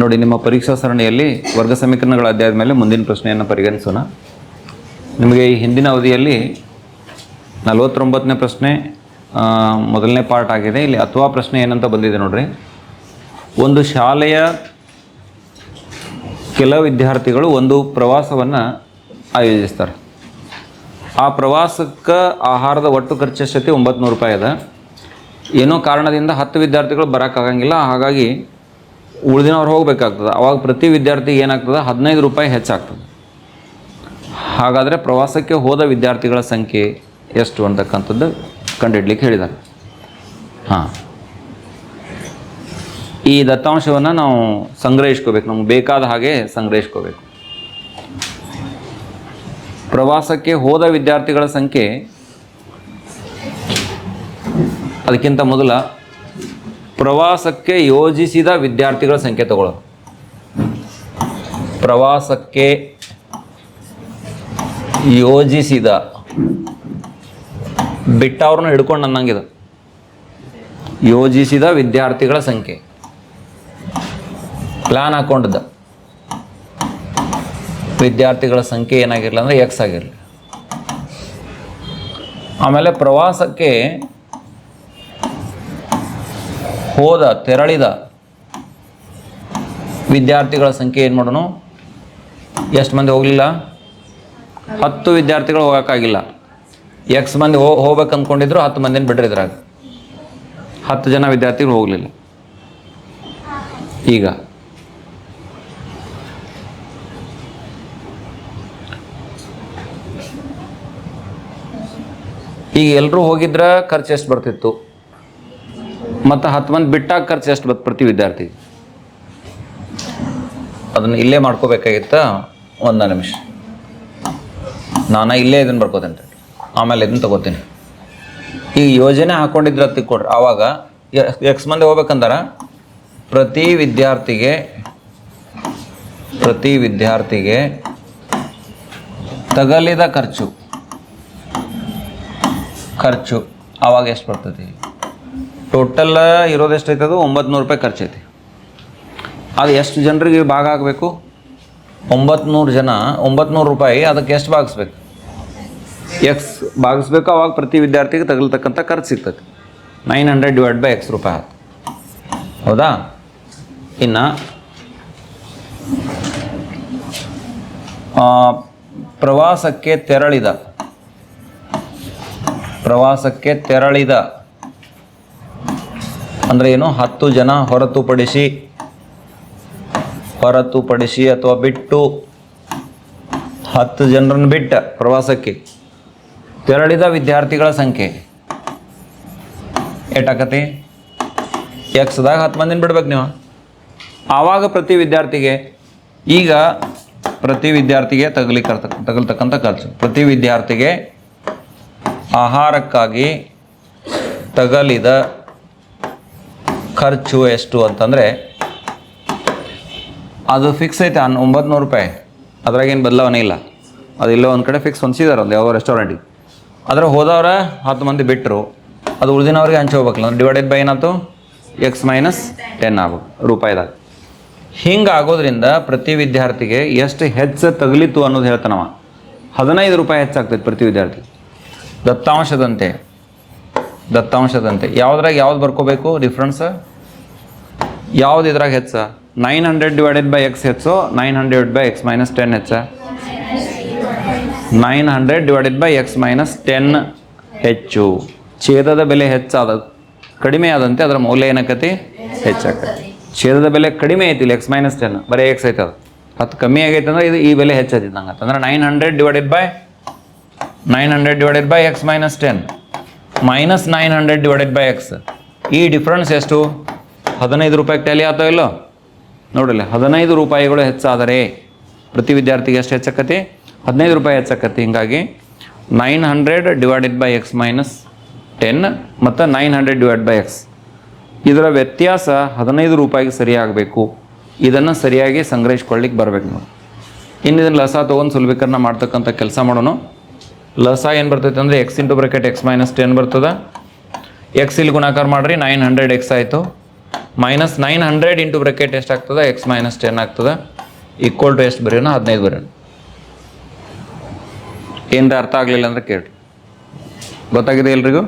ನೋಡಿ, ನಿಮ್ಮ ಪರೀಕ್ಷಾ ಸರಣಿಯಲ್ಲಿ ವರ್ಗ ಸಮೀಕರಣಗಳ ಅಧ್ಯಾಯದ ಮೇಲೆ ಮುಂದಿನ ಪ್ರಶ್ನೆಯನ್ನು ಪರಿಗಣಿಸೋಣ. ನಿಮಗೆ ಈ ಹಿಂದಿನ ಅವಧಿಯಲ್ಲಿ ನಲವತ್ತೊಂಬತ್ತನೇ ಪ್ರಶ್ನೆ ಮೊದಲನೇ ಪಾರ್ಟ್ ಆಗಿದೆ. ಇಲ್ಲಿ ಅಥವಾ ಪ್ರಶ್ನೆ ಏನಂತ ಬಂದಿದೆ ನೋಡ್ರಿ. ಒಂದು ಶಾಲೆಯ ಕೆಲ ವಿದ್ಯಾರ್ಥಿಗಳು ಒಂದು ಪ್ರವಾಸವನ್ನು ಆಯೋಜಿಸ್ತಾರೆ. ಆ ಪ್ರವಾಸಕ್ಕೆ ಆಹಾರದ ಒಟ್ಟು ಖರ್ಚು ಎಷ್ಟೈತಿ? ಒಂಬತ್ತು ನೂರು ರೂಪಾಯಿ ಅದ. ಏನೋ ಕಾರಣದಿಂದ ಹತ್ತು ವಿದ್ಯಾರ್ಥಿಗಳು ಬರೋಕ್ಕಾಗಂಗಿಲ್ಲ ಹಾಗಾಗಿ ಉಳಿದಿನವ್ರು ಹೋಗಬೇಕಾಗ್ತದೆ. ಅವಾಗ ಪ್ರತಿ ವಿದ್ಯಾರ್ಥಿಗೆ ಏನಾಗ್ತದೆ? ಹದಿನೈದು ರೂಪಾಯಿ ಹೆಚ್ಚಾಗ್ತದೆ. ಹಾಗಾದರೆ ಪ್ರವಾಸಕ್ಕೆ ಹೋದ ವಿದ್ಯಾರ್ಥಿಗಳ ಸಂಖ್ಯೆ ಎಷ್ಟು ಅಂತಕ್ಕಂಥದ್ದು ಕಂಡಿಡ್ಲಿಕ್ಕೆ ಹೇಳಿದ್ದಾರೆ. ಹಾಂ. ಈ ದತ್ತಾಂಶವನ್ನು ನಾವು ಸಂಗ್ರಹಿಸ್ಕೋಬೇಕು. ನಮ್ಗೆ ಬೇಕಾದ ಹಾಗೆ ಸಂಗ್ರಹಿಸ್ಕೋಬೇಕು. ಪ್ರವಾಸಕ್ಕೆ ಹೋದ ವಿದ್ಯಾರ್ಥಿಗಳ ಸಂಖ್ಯೆ ಅದಕ್ಕಿಂತ ಮೊದಲ ಪ್ರವಾಸಕ್ಕೆ ಯೋಜಿಸಿದ ವಿದ್ಯಾರ್ಥಿಗಳ ಸಂಖ್ಯೆ ತಗೊಳ್ಳೋದು ಪ್ರವಾಸಕ್ಕೆ ಯೋಜಿಸಿದ ಬಿಟ್ಟವ್ರನ್ನ ಹಿಡ್ಕೊಂಡು ಅನ್ನಂಗಿದೆ ಯೋಜಿಸಿದ ವಿದ್ಯಾರ್ಥಿಗಳ ಸಂಖ್ಯೆ. ಪ್ಲಾನ್ ಹಾಕೊಂಡಿದ್ದ. ವಿದ್ಯಾರ್ಥಿಗಳ ಸಂಖ್ಯೆ ಏನಾಗಿರಲಿಲ್ಲ ಅಂದರೆ ಎಕ್ಸ್ ಆಗಿರಲಿ. ಆಮೇಲೆ ಪ್ರವಾಸಕ್ಕೆ ಹೋದ, ತೆರಳಿದ ವಿದ್ಯಾರ್ಥಿಗಳ ಸಂಖ್ಯೆ ಏನು ಮಾಡೋಣ? ಎಷ್ಟು ಮಂದಿ ಹೋಗಲಿಲ್ಲ? ಹತ್ತು ವಿದ್ಯಾರ್ಥಿಗಳು ಹೋಗೋಕ್ಕಾಗಿಲ್ಲ. ಎಕ್ಸ್ ಮಂದಿ ಹೋ, ಹೋಗ್ಬೇಕು ಅಂದ್ಕೊಂಡಿದ್ರು ಹತ್ತು ಮಂದಿನ ಬಿಡ್ರಿ ಇದ್ರಾಗ. ಹತ್ತು ಜನ ವಿದ್ಯಾರ್ಥಿಗಳು ಹೋಗಲಿಲ್ಲ. ಈಗ ಈಗ ಎಲ್ಲರೂ ಹೋಗಿದ್ರೆ ಖರ್ಚು ಎಷ್ಟು ಬರ್ತಿತ್ತು? ಮತ್ತು ಹತ್ತು ಮಂದಿ ಬಿಟ್ಟಾಗ ಖರ್ಚು ಎಷ್ಟು ಪ್ರತಿ ವಿದ್ಯಾರ್ಥಿ? ಅದನ್ನು ಇಲ್ಲೇ ಮಾಡ್ಕೋಬೇಕಾಗಿತ್ತ ಒಂದು ನಿಮಿಷ. ನಾನು ಇಲ್ಲೇ ಇದನ್ನು ಬರ್ಕೋತೇನೆ ಆಮೇಲೆ ಇದನ್ನು ತಗೋತೀನಿ. ಈ ಯೋಜನೆ ಹಾಕ್ಕೊಂಡಿದ್ರೆ ಅತ್ತಿ ಕೊಡ್ರಿ. ಆವಾಗ ಎಕ್ಸ್ ಮಂದಿ ಹೋಗ್ಬೇಕಂದ್ರೆ? ಪ್ರತಿ ವಿದ್ಯಾರ್ಥಿಗೆ ಪ್ರತಿ ವಿದ್ಯಾರ್ಥಿಗೆ ತಗಲಿದ ಖರ್ಚು. ಖರ್ಚು. ಆವಾಗ ಎಷ್ಟು ಬರ್ತೈತಿ ಟೋಟಲ್ ಇರೋದು ಎಷ್ಟೈತೆ ಅದು? ಒಂಬತ್ತು ನೂರು ರೂಪಾಯಿ ಖರ್ಚೈತಿ. ಅದು ಎಷ್ಟು ಜನರಿಗೆ ಭಾಗ ಆಗಬೇಕು ಒಂಬತ್ತು ನೂರು ಜನ ಒಂಬತ್ತು ನೂರು ರೂಪಾಯಿ ಅದಕ್ಕೆ ಎಷ್ಟು ಭಾಗಿಸ್ಬೇಕು? ಎಕ್ಸ್ ಭಾಗಿಸ್ಬೇಕು, ಅವಾಗ ಪ್ರತಿ ವಿದ್ಯಾರ್ಥಿಗೆ ತಗಲ್ತಕ್ಕಂಥ ಖರ್ಚು ಸಿಗ್ತದೆ. Nine hundred divide by x ರೂಪಾಯಿ ಆಯ್ತು ಹೌದಾ? ಇನ್ನು ಪ್ರವಾಸಕ್ಕೆ ತೆರಳಿದ. ಪ್ರವಾಸಕ್ಕೆ ತೆರಳಿದ. ಅಂದರೆ ಏನು? ಹತ್ತು ಜನ ಹೊರತುಪಡಿಸಿ ಹೊರತುಪಡಿಸಿ ಅಥವಾ ಬಿಟ್ಟು ಹತ್ತು ಜನರನ್ನು ಬಿಟ್ಟ ಪ್ರವಾಸಕ್ಕೆ ತೆರಳಿದ ವಿದ್ಯಾರ್ಥಿಗಳ ಸಂಖ್ಯೆ. ಏಟಾಕತಿ. ಎಕ್ಸ್ದಾಗ ಹತ್ತು ಮಂದಿನ ಬಿಡ್ಬೇಕು ನೀವು. ಆವಾಗ ಪ್ರತಿ ವಿದ್ಯಾರ್ಥಿಗೆ, ಈಗ ಪ್ರತಿ ವಿದ್ಯಾರ್ಥಿಗೆ ತಗಲಿಕರ್ತ ತಗಲ್ತಕ್ಕಂಥ ಖರ್ಚು. ಪ್ರತಿ ವಿದ್ಯಾರ್ಥಿಗೆ ಆಹಾರಕ್ಕಾಗಿ ತಗಲಿದ ಖರ್ಚು ಎಷ್ಟು ಅಂತಂದರೆ ಅದು ಫಿಕ್ಸ್ ಐತೆ, ಅನ್ ಒಂಬತ್ತು ನೂರು ರೂಪಾಯಿ ಅದ್ರಾಗೇನು ಬದಲಾವಣೆ ಇಲ್ಲ. ಅದು ಇಲ್ಲೋ ಒಂದು ಕಡೆ ಫಿಕ್ಸ್ ಹೊಂದಿಸಿದಾರೆ ಒಂದು ಯಾವ ರೆಸ್ಟೋರೆಂಟಿಗೆ ಅದ್ರ ಹೋದವ್ರ ಹತ್ತು ಮಂದಿ ಬಿಟ್ಟರು ಅದು ಉಳಿದಿನವ್ರಿಗೆ ಹಂಚಿ ಹೋಗ್ಬೇಕಲ್ಲ. ಡಿವೈಡೆಡ್ ಬೈ ಏನಾಯ್ತು? ಎಕ್ಸ್ ಮೈನಸ್ ಟೆನ್ ಆಗ್ಬೇಕು, ರೂಪಾಯಿದಾಗ. ಹಿಂಗೆ ಆಗೋದ್ರಿಂದ ಪ್ರತಿ ವಿದ್ಯಾರ್ಥಿಗೆ ಎಷ್ಟು ಹೆಚ್ಚು ತಗಲಿತು ಅನ್ನೋದು ಹೇಳ್ತಾನವ ಹದಿನೈದು ರೂಪಾಯಿ ಹೆಚ್ಚಾಗ್ತೈತೆ ಪ್ರತಿ ವಿದ್ಯಾರ್ಥಿ. ದತ್ತಾಂಶದಂತೆ ದತ್ತಾಂಶದಂತೆ. ಯಾವುದ್ರಾಗ ಯಾವ್ದು ಬರ್ಕೋಬೇಕು? ಡಿಫ್ರೆನ್ಸ್ ಯಾವ್ದು ಇದ್ರಾಗ ಹೆಚ್ಚ? Nine hundred divided by x ಹೆಚ್ಚು nine hundred by x minus ten ಹೆಚ್ಚ? Nine hundred divided by x minus ten ಹೆಚ್ಚು. ಛೇದದ ಬೆಲೆ ಹೆಚ್ಚಾದ ಕಡಿಮೆ ಆದಂತೆ ಅದರ ಮೌಲ್ಯ ಏನಕ್ಕತಿ? ಹೆಚ್ಚಾಕತಿ. ಛೇದದ ಬೆಲೆ ಕಡಿಮೆ ಐತಿಲ್ಲ ಎಕ್ಸ್ ಮೈನಸ್ ಟೆನ್ ಬರೀ ಎಕ್ಸ್ ಐತೆ ಅದು. ಹತ್ತು ಕಮ್ಮಿ ಆಗೈತೆ ಅಂದ್ರೆ ಇದು ಈ ಬೆಲೆ ಹೆಚ್ಚಾದಿದ್ದಂಗೆ ಅಂದ್ರೆ nine hundred divided by nine hundred divided by x minus ten minus nine hundred divided by x ಈ ಡಿಫ್ರೆನ್ಸ್ ಎಷ್ಟು? ಹದಿನೈದು ರೂಪಾಯಿಗೆ ಟ್ಯಾಲಿ ಆತೋ ಇಲ್ಲೋ? ನೋಡಿಲ್ಲ. ಹದಿನೈದು ರೂಪಾಯಿಗಳು ಹೆಚ್ಚಾದರೆ ಪ್ರತಿ ವಿದ್ಯಾರ್ಥಿಗೆ ಎಷ್ಟು ಹೆಚ್ಚಕ್ಕತಿ ಹದಿನೈದು ರೂಪಾಯಿ ಹೆಚ್ಚಕ್ಕತಿ ಹಿಂಗಾಗಿ nine hundred divided by x minus ten ಮತ್ತು nine hundred divide by x ಇದರ ವ್ಯತ್ಯಾಸ ಹದಿನೈದು ರೂಪಾಯಿಗೆ ಸರಿಯಾಗಬೇಕು. ಇದನ್ನು ಸರಿಯಾಗಿ ಸಂಗ್ರಹಿಸ್ಕೊಳ್ಳಿಕ್ಕೆ ಬರಬೇಕು ನೋಡಿ ಇನ್ನು ಇದನ್ನು ಲಸ ತೊಗೊಂಡು ಸುಲಭೀಕರಣ ಮಾಡ್ತಕ್ಕಂಥ ಕೆಲಸ ಮಾಡೋಣ. ಲಸ ಏನು ಬರ್ತೈತೆ ಅಂದರೆ x into bracket x minus ten ಬರ್ತದೆ. ಎಕ್ಸ್ ಇಲ್ಲಿ ಗುಣಾಕಾರ ಮಾಡಿರಿ. ನೈನ್ ಹಂಡ್ರೆಡ್ ಎಕ್ಸ್ ಆಯಿತು. Minus nine hundred into bracket ಎಷ್ಟಾಗ್ತದೆ? ಎಕ್ಸ್ ಮೈನಸ್ ಟೆನ್ ಆಗ್ತದೆ. ಈಕ್ವಲ್ ಟು ಎಷ್ಟು ಬರೆಯೋಣ? ಹದಿನೈದು ಬರೆಯೋಣ. ಏನರ ಅರ್ಥ ಆಗಲಿಲ್ಲ ಅಂದ್ರೆ ಕೇಳಿ ಗೊತ್ತಾಗಿದೆ ಎಲ್ರಿಗೂ?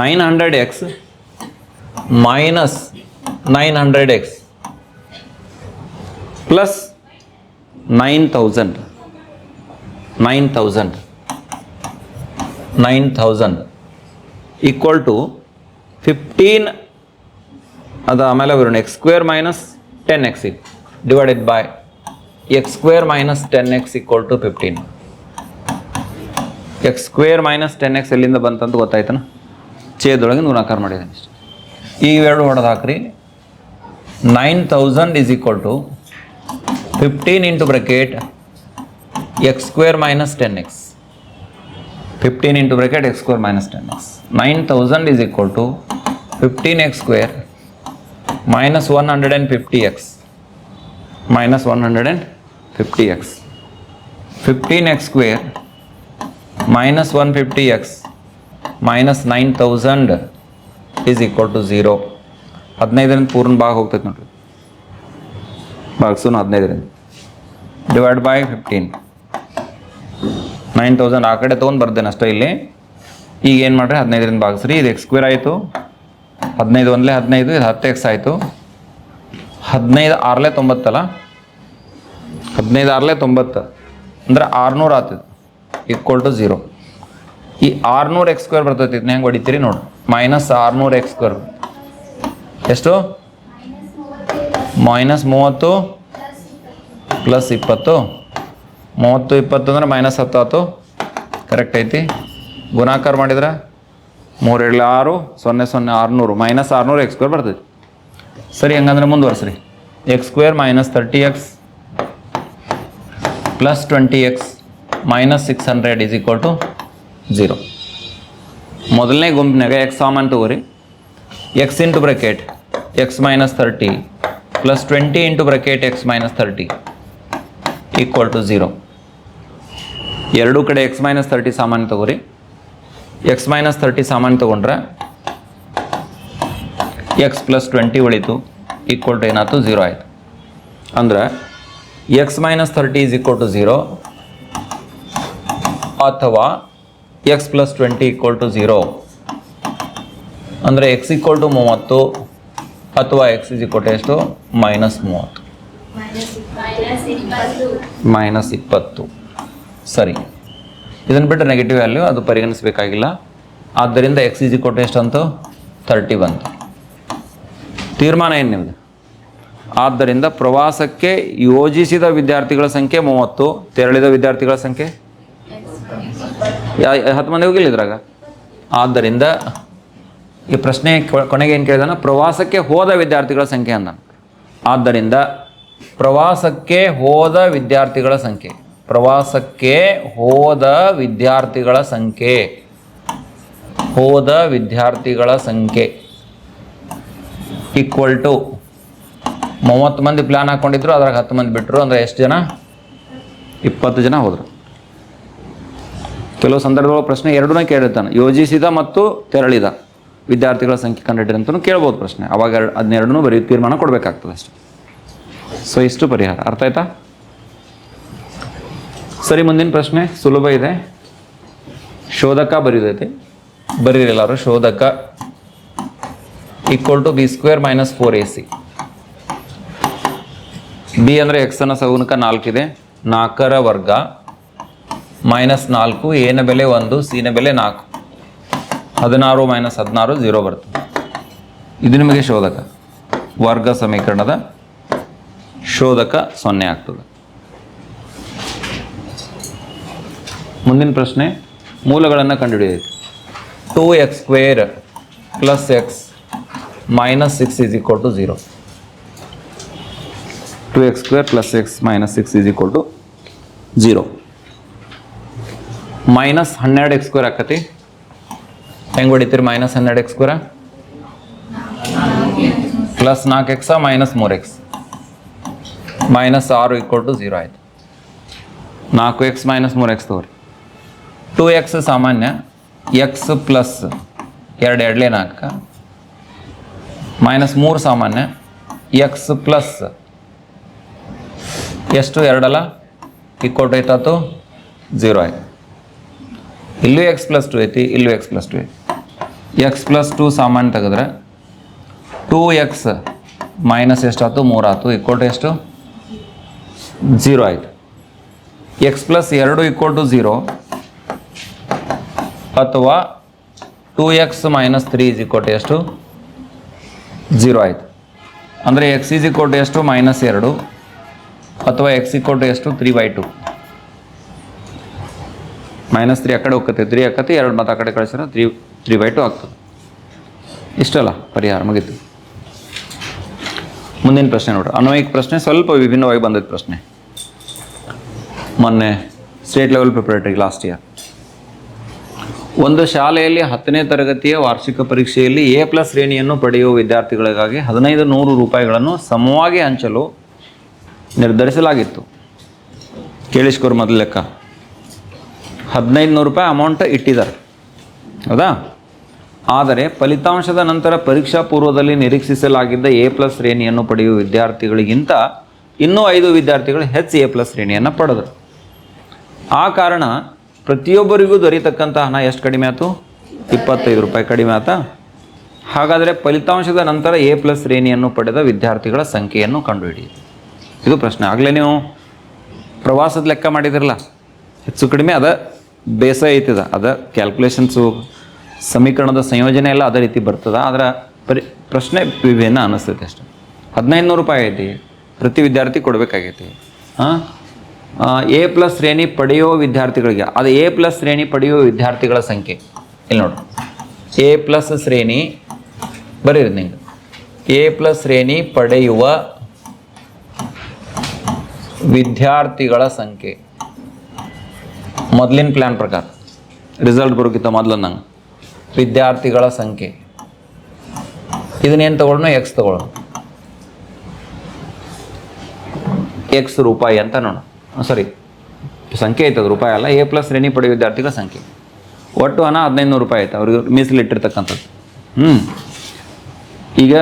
Nine hundred x minus nine hundred x plus nine thousand nine thousand nine thousand equal to fifteen ಅದು ಆಮೇಲೆ ಬರೋಣ x square minus ten x divided by x square minus ten x equal to fifteen x square minus ten x ಎಲ್ಲಿಂದ ಬಂತಂತ ಗೊತ್ತಾಯ್ತನ? ಛೇದೊಳಗೆ ಗುಣಾಕಾರ ಮಾಡಿದ್ದೀನಿ ಈ ಎರಡು ಹೊಡೆದು ಹಾಕ್ರಿ. Nine thousand is equal to fifteen into bracket x square minus ten x fifteen into bracket x square minus ten x nine thousand is equal to fifteen x square fifteen x square minus one fifty x minus nine thousand is equal to zero ಹದಿನೈದರಿಂದ ಪೂರ್ಣ ಭಾಗ ಹೋಗ್ತೈತೆ ನೋಡ್ರಿ. ಭಾಗಿಸೋನು ಹದಿನೈದರಿಂದ. Divide by fifteen nine thousand ಆ ಕಡೆ ತೊಗೊಂಡು ಬರ್ದೇನೆ ಅಷ್ಟೇ ಇಲ್ಲಿ. ಈಗ ಏನು ಮಾಡ್ರಿ? ಹದಿನೈದರಿಂದ ಭಾಗಿಸ್ರಿ. ಇದು ಎಕ್ಸ್ ಸ್ಕ್ವೇರ್ ಆಯಿತು. ಹದಿನೈದು ಒಂದಲೇ ಹದಿನೈದು, ಇದು ಹತ್ತು ಎಕ್ಸ್ ಆಯಿತು. ಹದಿನೈದು ಆರಲೇ ತೊಂಬತ್ತಲ್ಲ? ಹದಿನೈದು ಆರಲೇ ತೊಂಬತ್ತು. ಅಂದ್ರೆ ಆರುನೂರು ಆತದ ಈಕ್ವಲ್ ಟು ಝೀರೋ ಈ ಆರುನೂರು ಎಕ್ಸ್ ಸ್ಕ್ವೇರ್ ಬರ್ತೈತಿ, ಇದನ್ನ ಹೆಂಗೆ ಹೊಡಿತೀರಿ ನೋಡು. ಮೈನಸ್ ಆರುನೂರು ಎಕ್ಸ್ ಸ್ಕ್ವೇರ್ ಎಷ್ಟು? ಮೈನಸ್ ಮೂವತ್ತು ಪ್ಲಸ್ ಇಪ್ಪತ್ತು. ಮೂವತ್ತು, ಇಪ್ಪತ್ತು ಅಂದ್ರೆ ಮೈನಸ್ ಹತ್ತು ಆಯ್ತು ಕರೆಕ್ಟ್ ಐತಿ. ಗುಣಾಕಾರ ಮಾಡಿದ್ರೆ? ಮೂರೇಳು ಆರು ಸೊನ್ನೆ ಸೊನ್ನೆ ಆರುನೂರು, ಮೈನಸ್ ಆರುನೂರು ಎಕ್ಸ್ ಸ್ಕ್ವೇರ್ ಬರ್ತೈತಿ ಸರಿ, ಹಂಗಂದ್ರೆ ಮುಂದುವರ್ಸ್ರಿ. X square minus thirty x plus twenty x minus six hundred is equal to zero ಮೊದಲನೇ ಗುಂಪಿನಾಗ ಎಕ್ಸ್ ಸಾಮಾನು ತಗೋರಿ. X into bracket x minus thirty plus twenty into bracket x minus thirty equal to zero ಎರಡೂ ಕಡೆ X minus thirty ಸಾಮಾನು ತಗೋರಿ. X minus thirty ಸಾಮಾನು ತೊಗೊಂಡ್ರೆ ಎಕ್ಸ್ ಪ್ಲಸ್ ಟ್ವೆಂಟಿ ಉಳಿತು ಈಕ್ವಲ್ ಟು ಏನಾಯ್ತು? ಝೀರೋ ಆಯಿತು. ಅಂದರೆ x minus thirty is equal to zero ಅಥವಾ x plus twenty equal to zero ಅಂದರೆ ಎಕ್ಸ್ ಈಕ್ವಲ್ ಟು ಮೂವತ್ತು ಅಥವಾ ಎಕ್ಸ್ ಇಸ್ ಈಕ್ವಲ್ ಟು ಎಷ್ಟು? ಮೈನಸ್ ಮೂವತ್ತು. ಮೈನಸ್ ಇಪ್ಪತ್ತು. ಸರಿ. ಇದನ್ನು ಬಿಟ್ಟರೆ ನೆಗೆಟಿವ್ ವ್ಯಾಲ್ಯೂ ಅದು ಪರಿಗಣಿಸಬೇಕಾಗಿಲ್ಲ. ಆದ್ದರಿಂದ ಎಕ್ಸ್ ಇಜಿ ಕೊಟ್ಟು ಎಷ್ಟು ಅಂತು ತರ್ಟಿ ಬಂತು ತೀರ್ಮಾನ ಏನು ನಿಮ್ಮದು ಆದ್ದರಿಂದ ಪ್ರವಾಸಕ್ಕೆ ಯೋಜಿಸಿದ ವಿದ್ಯಾರ್ಥಿಗಳ ಸಂಖ್ಯೆ ಮೂವತ್ತು, ತೆರಳಿದ ವಿದ್ಯಾರ್ಥಿಗಳ ಸಂಖ್ಯೆ? ಹತ್ತು ಮಂದಿ ಹೋಗಿಲ್ಲ ಇದ್ರಾಗ ಆದ್ದರಿಂದ ಈ ಪ್ರಶ್ನೆ ಕೊನೆಗೆ ಏನು ಕೇಳಿದಾನ? ಪ್ರವಾಸಕ್ಕೆ ಹೋದ ವಿದ್ಯಾರ್ಥಿಗಳ ಸಂಖ್ಯೆ ಅಂದ ಆದ್ದರಿಂದ ಪ್ರವಾಸಕ್ಕೆ ಹೋದ ವಿದ್ಯಾರ್ಥಿಗಳ ಸಂಖ್ಯೆ. ಪ್ರವಾಸಕ್ಕೆ ಹೋದ ವಿದ್ಯಾರ್ಥಿಗಳ ಸಂಖ್ಯೆ. ಹೋದ ವಿದ್ಯಾರ್ಥಿಗಳ ಸಂಖ್ಯೆ. ಈಕ್ವಲ್ ಟು ಮೂವತ್ತು ಮಂದಿ ಪ್ಲ್ಯಾನ್ ಹಾಕ್ಕೊಂಡಿದ್ರು ಅದ್ರಾಗ ಹತ್ತು ಮಂದಿ ಬಿಟ್ಟರು ಅಂದರೆ ಎಷ್ಟು ಜನ? ಇಪ್ಪತ್ತು ಜನ ಹೋದರು. ಕೆಲವು ಸಂದರ್ಭಗಳು ಪ್ರಶ್ನೆ ಎರಡನ್ನೂ ಕೇಳಿರ್ತಾನೆ. ಯೋಜಿಸಿದ ಮತ್ತು ತೆರಳಿದ ವಿದ್ಯಾರ್ಥಿಗಳ ಸಂಖ್ಯೆ ಕಂಡಿಡ್ರಿ ಅಂತಲೂ ಕೇಳ್ಬೋದು ಪ್ರಶ್ನೆ. ಅವಾಗ ಎರಡು ಅದನ್ನೆರಡನ್ನೂ ಬರೀ ತೀರ್ಮಾನ ಕೊಡಬೇಕಾಗ್ತದೆ ಅಷ್ಟೆ. ಸೊ ಇಷ್ಟು ಪರಿಹಾರ. ಅರ್ಥ ಆಯ್ತಾ? ಸರಿ, ಮುಂದಿನ ಪ್ರಶ್ನೆ ಸುಲಭ ಇದೆ. ಶೋಧಕ ಬರೀದೈತಿ ಬರೀರಿ ಎಲ್ಲರೂ, ಶೋಧಕ equal to B square minus four A C B ಅಂದರೆ ಎಕ್ಸನ ನಾಲ್ಕು ನಾಲ್ಕಿದೆ ನಾಲ್ಕರ ವರ್ಗ ಮೈನಸ್ ನಾಲ್ಕು ಎನ ಬೆಲೆ ಒಂದು ಸಿನ ಬೆಲೆ ನಾಲ್ಕು. ಹದಿನಾರು ಮೈನಸ್ ಹದಿನಾರು ಝೀರೋ ಬರ್ತದೆ. ಇದು ನಿಮಗೆ ಶೋಧಕ. ವರ್ಗ ಸಮೀಕರಣದ ಶೋಧಕ ಸೊನ್ನೆ ಆಗ್ತದೆ. ಮುಂದಿನ ಪ್ರಶ್ನೆ, ಮೂಲಗಳನ್ನು ಕಂಡುಹಿಡಿಯಿರಿ. Two X square plus X minus six is equal to zero two X square plus X minus six is equal to zero minus ಹನ್ನೆರಡು ಎಕ್ಸ್ ಸ್ಕ್ವೇರ್ ಆಕತಿ. ಹೆಂಗೆ ಹೊಡಿತೀರಿ ಮೈನಸ್ ಹನ್ನೆರಡು ಎಕ್ಸ್ ಸ್ಕ್ವೇರ ಪ್ಲಸ್ ನಾಲ್ಕು ಎಕ್ಸ ಮೈನಸ್ ಮೂರು ಎಕ್ಸ್ ಮೈನಸ್ ಆರು equal to zero ಆಯಿತು. ನಾಲ್ಕು ಎಕ್ಸ್ ಮೈನಸ್ ಮೂರು ಎಕ್ಸ್ ತಗೋರಿ. ಟು ಎಕ್ಸ್ ಸಾಮಾನ್ಯ ಎಕ್ಸ್ ಪ್ಲಸ್ ಎರಡು ಎರಡಲೇ ನಾಲ್ಕು ಮೈನಸ್ ಮೂರು ಸಾಮಾನ್ಯ ಎಕ್ಸ್ ಪ್ಲಸ್ ಎಷ್ಟು ಎರಡಲ್ಲ? ಇಕ್ಕೋಟ್ ಐತಾತು ಝೀರೋ ಆಯ್ತು ಇಲ್ಲೂ ಎಕ್ಸ್ ಪ್ಲಸ್ ಟು ಐತಿ, ಇಲ್ಲೂ ಎಕ್ಸ್ ಪ್ಲಸ್ ಟು ಐತಿ. ಎಕ್ಸ್ ಪ್ಲಸ್ ಟು ಸಾಮಾನ್ಯ ತೆಗೆದ್ರೆ ಟೂ ಎಕ್ಸ್ ಮೈನಸ್ ಎಷ್ಟಾಯ್ತು ಮೂರಾಯ್ತು ಇಕ್ಕೋಟ್ ಎಷ್ಟು? ಝೀರೋ ಆಯಿತು. ಎಕ್ಸ್ ಪ್ಲಸ್ ಎರಡು ಇಕ್ವಲ್ ಟು ಝೀರೋ ಅಥವಾ two x minus three is equal ಎಷ್ಟು? ಜೀರೋ ಆಯಿತು. ಅಂದರೆ ಎಕ್ಸ್ ಈಸ್ ಇಕ್ವಲ್ ಎಷ್ಟು? ಮೈನಸ್ ಎರಡು. ಅಥವಾ ಎಕ್ಸ್ ಇಕ್ವಲ್ ಟು ಎಷ್ಟು? Three by two minus three ಆ ಕಡೆ ಹೋಗ್ತೈತೆ ತ್ರೀ ಹಾಕತ್ತೆ. ಎರಡು ಮತ್ತು ಆ ಕಡೆ ಕಳಿಸಿದ್ರೆ ತ್ರೀ ತ್ರೀ ಬೈ ಟು ಆಗ್ತದೆ. ಇಷ್ಟಲ್ಲ? ಪರಿಹಾರ ಮುಗೀತು. ಮುಂದಿನ ಪ್ರಶ್ನೆ ನೋಡ್ರಿ ಅನ್ವಯಿಕ ಪ್ರಶ್ನೆ ಸ್ವಲ್ಪ ವಿಭಿನ್ನವಾಗಿ ಬಂದಿದ್ದ ಪ್ರಶ್ನೆ. ಮೊನ್ನೆ state level preparatory last year ಒಂದು ಶಾಲೆಯಲ್ಲಿ ಹತ್ತನೇ ತರಗತಿಯ ವಾರ್ಷಿಕ ಪರೀಕ್ಷೆಯಲ್ಲಿ ಎ ಪ್ಲಸ್ ಶ್ರೇಣಿಯನ್ನು ಪಡೆಯುವ ವಿದ್ಯಾರ್ಥಿಗಳಿಗಾಗಿ ಹದಿನೈದು ನೂರು ರೂಪಾಯಿಗಳನ್ನು ಸಮವಾಗಿ ಹಂಚಲು ನಿರ್ಧರಿಸಲಾಗಿತ್ತು. ಕೇಳಿಸ್ಕೋರು ಮೊದಲು ಲೆಕ್ಕ. ಹದಿನೈದು ನೂರು ರೂಪಾಯಿ ಅಮೌಂಟ್ ಇಟ್ಟಿದ್ದಾರೆ. ಹೌದಾ? ಆದರೆ ಫಲಿತಾಂಶದ ನಂತರ ಪರೀಕ್ಷಾ ಪೂರ್ವದಲ್ಲಿ ನಿರೀಕ್ಷಿಸಲಾಗಿದ್ದ ಎ ಪ್ಲಸ್ ಶ್ರೇಣಿಯನ್ನು ಪಡೆಯುವ ವಿದ್ಯಾರ್ಥಿಗಳಿಗಿಂತ ಇನ್ನೂ ಐದು ವಿದ್ಯಾರ್ಥಿಗಳು ಹೆಚ್ಚು ಎ ಪ್ಲಸ್ ಶ್ರೇಣಿಯನ್ನು ಪಡೆದರು. ಆ ಕಾರಣ ಪ್ರತಿಯೊಬ್ಬರಿಗೂ ದೊರೆಯತಕ್ಕಂಥ ಹಣ ಎಷ್ಟು ಕಡಿಮೆ ಆಯಿತು? ಇಪ್ಪತ್ತೈದು ರೂಪಾಯಿ ಕಡಿಮೆ ಆಯ್ತಾ? ಹಾಗಾದರೆ ಫಲಿತಾಂಶದ ನಂತರ ಎ ಪ್ಲಸ್ ಶ್ರೇಣಿಯನ್ನು ಪಡೆದ ವಿದ್ಯಾರ್ಥಿಗಳ ಸಂಖ್ಯೆಯನ್ನು ಕಂಡುಹಿಡಿಯಿರಿ. ಇದು ಪ್ರಶ್ನೆ. ಆಗಲೇ ನೀವು ಪ್ರವಾಸದ ಲೆಕ್ಕ ಮಾಡಿದಿರಲ್ಲ? ಹೆಚ್ಚು ಕಡಿಮೆ ಅದ, ಬೇಸ ಐತಿದ. ಅದ ಕ್ಯಾಲ್ಕುಲೇಷನ್ಸು ಸಮೀಕರಣದ ಸಂಯೋಜನೆ ಎಲ್ಲ ಅದೇ ರೀತಿ ಬರ್ತದೆ. ಆದರೆ ಪರಿ, ಪ್ರಶ್ನೆ ವಿಭಿನ್ನ ಅನ್ನಿಸ್ತೈತೆ ಅಷ್ಟೆ. ಹದಿನೈದು ನೂರು ರೂಪಾಯಿ ಐತಿ. ಪ್ರತಿ ವಿದ್ಯಾರ್ಥಿ ಕೊಡಬೇಕಾಗೈತಿ. ಹಾಂ ಎ ಪ್ಲಸ್ ಶ್ರೇಣಿ ಪಡೆಯೋ ವಿದ್ಯಾರ್ಥಿಗಳಿಗೆ. ಅದು ಎ ಪ್ಲಸ್ ಶ್ರೇಣಿ ಪಡೆಯುವ ವಿದ್ಯಾರ್ಥಿಗಳ ಸಂಖ್ಯೆ. ಇಲ್ಲಿ ನೋಡು. ಎ ಪ್ಲಸ್ ಶ್ರೇಣಿ, ಬರೀರಿ ನಿಂಗೆ. ಎ ಪ್ಲಸ್ ಶ್ರೇಣಿ ಪಡೆಯುವ ವಿದ್ಯಾರ್ಥಿಗಳ ಸಂಖ್ಯೆ. ಮೊದಲಿನ ಪ್ಲ್ಯಾನ್ ಪ್ರಕಾರ. ರಿಸಲ್ಟ್ ಬರೋಕ್ಕಿಂತ ಮೊದಲು ನಂಗೆ. ವಿದ್ಯಾರ್ಥಿಗಳ ಸಂಖ್ಯೆ. ಇದನ್ನೇನು ತಗೊಳ್ಳೋಣ ಎಕ್ಸ್ ತಗೊಳ್ಳೋಣ ಎಕ್ಸ್ ರೂಪಾಯಿ ಅಂತ ನೋಡು. ಸಾರಿ ಸಂಖ್ಯೆ ಆಯ್ತದ ರೂಪಾಯಿ ಅಲ್ಲ. ಎ ಪ್ಲಸ್ ಶ್ರೇಣಿ ಪಡೆಯುವ ವಿದ್ಯಾರ್ಥಿಗಳ ಸಂಖ್ಯೆ. ಒಟ್ಟು ಹಣ ಹದಿನೈದು ನೂರು ರೂಪಾಯಿ ಆಯ್ತು ಅವ್ರಿಗೆ ಮೀಸಲಿಟ್ಟಿರ್ತಕ್ಕಂಥದ್ದು ಹ್ಞೂ ಈಗ